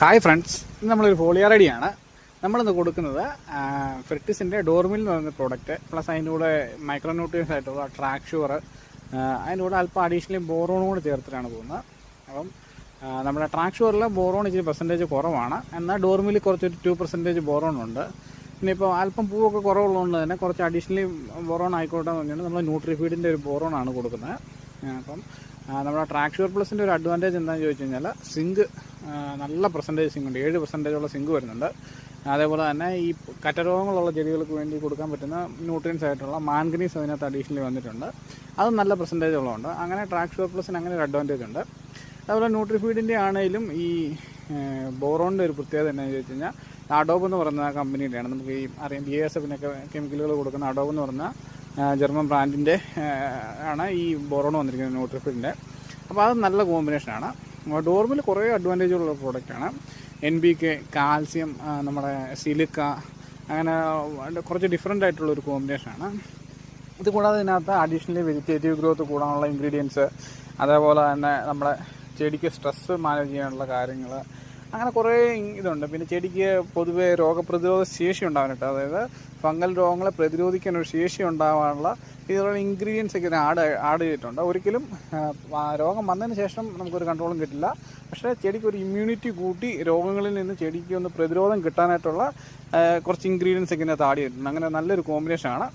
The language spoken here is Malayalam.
ഹായ് ഫ്രണ്ട്സ് ഇന്ന് നമ്മളൊരു ഫോളിയാറടിയാണ് നമ്മളിന്ന് കൊടുക്കുന്നത് ഫെർട്ടിസിന്റെ ഡോർമിൽ എന്ന് പറയുന്ന പ്രോഡക്റ്റ് പ്ലസ് അതിന്റെ കൂടെ മൈക്രോന്യൂട്രിയൻസ് ആയിട്ടുള്ള ട്രാക്ക് ഷുവർ അതിന്റെ കൂടെ അല്പം അഡീഷണലി ബോറോണും കൂടെ ചേർത്തിട്ടാണ് പോകുന്നത്. അപ്പം നമ്മുടെ ട്രാക്ക് ഷുവറിൽ ബോറോൺ ഇച്ചിരി പെർസെന്റേജ് കുറവാണ്. എന്നാൽ ഡോർമിൽ കുറച്ചൊരു ടു പെർസെന്റേജ് ബോറോൺ ഉണ്ട്. പിന്നെ ഇപ്പോൾ അല്പം പൂവൊക്കെ കുറവുള്ളതുകൊണ്ട് തന്നെ കുറച്ച് അഡീഷണലി ബോറോൺ ആയിക്കോട്ടെ എന്ന് പറഞ്ഞാൽ നമ്മൾ ന്യൂട്രിഫീഡിന്റെ ഒരു ആണ് കൊടുക്കുന്നത്. അപ്പം നമ്മുടെ ട്രാക്ക് ഷുവർ പ്ലസിന്റെ ഒരു അഡ്വാന്റേജ് എന്താണെന്ന് ചോദിച്ചു കഴിഞ്ഞാൽ സിങ്ക് നല്ല പെർസെന്റേജ് സിങ്ങുണ്ട് ഏഴ് പെർസെന്റേജുള്ള സിങ്ക് വരുന്നുണ്ട്. അതേപോലെ തന്നെ ഈ കറ്റരോഗങ്ങളുള്ള ചെടികൾക്ക് വേണ്ടി കൊടുക്കാൻ പറ്റുന്ന ന്യൂട്രിയൻസ് ആയിട്ടുള്ള മാൻഗനീസ് അതിനകത്ത് അഡീഷണലി വന്നിട്ടുണ്ട്. അത് നല്ല പെർസെന്റേജ് ഉള്ളതുകൊണ്ട്. അങ്ങനെ ട്രാക്ക് ഷുവർ പ്ലസിന് അങ്ങനെ ഒരു അഡ്വാന്റേജ് ഉണ്ട്. അതുപോലെ ന്യൂട്രിഫീഡിന്റെ ആണെങ്കിലും ഈ ബോറോണിന്റെ ഒരു പ്രത്യേകത എന്താണെന്ന് ചോദിച്ചു കഴിഞ്ഞാൽ അഡോബ് എന്ന് പറയുന്ന കമ്പനിയുടെയാണ് നമുക്ക് ഈ അറിയാം ബി എസ് എഫിനൊക്കെ കെമിക്കലുകൾ കൊടുക്കുന്ന അഡോബ് എന്ന് പറഞ്ഞ ജർമ്മൻ ബ്രാൻഡിന്റെ ആണ് ഈ ബോറോൺ വന്നിരിക്കുന്നത് ന്യൂട്രിഫീഡിന്റെ അപ്പോൾ അത് നല്ല കോമ്പിനേഷനാണ് ഡോർമിൽ കുറേ അഡ്വാന്റേജുള്ള പ്രോഡക്റ്റാണ് എൻ ബി കെ കാൽസ്യം നമ്മുടെ സിലിക്ക അങ്ങനെ കുറച്ച് ഡിഫറെന്റ് ആയിട്ടുള്ളൊരു കോമ്പിനേഷനാണ് ഇത് കൂടാതെ ഇതിനകത്ത് അഡീഷണലി വെജിറ്റേറ്റീവ് ഗ്രോത്ത് കൂടാനുള്ള ഇൻഗ്രീഡിയൻസ് അതേപോലെ തന്നെ നമ്മുടെ ചെടിക്ക് സ്ട്രെസ് മാനേജ് ചെയ്യാനുള്ള കാര്യങ്ങൾ അങ്ങനെ കുറേ ഇതുണ്ട്. പിന്നെ ചെടിക്ക് പൊതുവേ രോഗപ്രതിരോധ ശേഷി ഉണ്ടാവാനായിട്ട് അതായത് ഫംഗൽ രോഗങ്ങളെ പ്രതിരോധിക്കാൻ ഒരു ശേഷി ഉണ്ടാവാനുള്ള ഇതിലുള്ള ഇൻഗ്രീഡിയൻസ് ഒക്കെ ആഡ് ആഡ് ചെയ്തിട്ടുണ്ട്. ഒരിക്കലും രോഗം വന്നതിന് ശേഷം നമുക്കൊരു കൺട്രോളും കിട്ടില്ല. പക്ഷേ ചെടിക്ക് ഒരു ഇമ്മ്യൂണിറ്റി കൂട്ടി രോഗങ്ങളിൽ നിന്ന് ചെടിക്ക് ഒന്ന് പ്രതിരോധം കിട്ടാനായിട്ടുള്ള കുറച്ച് ഇൻഗ്രീഡിയൻസ് ഒക്കെ ഇതിനകത്ത് ആഡ് ചെയ്തിട്ടുണ്ട്. അങ്ങനെ നല്ലൊരു കോമ്പിനേഷനാണ്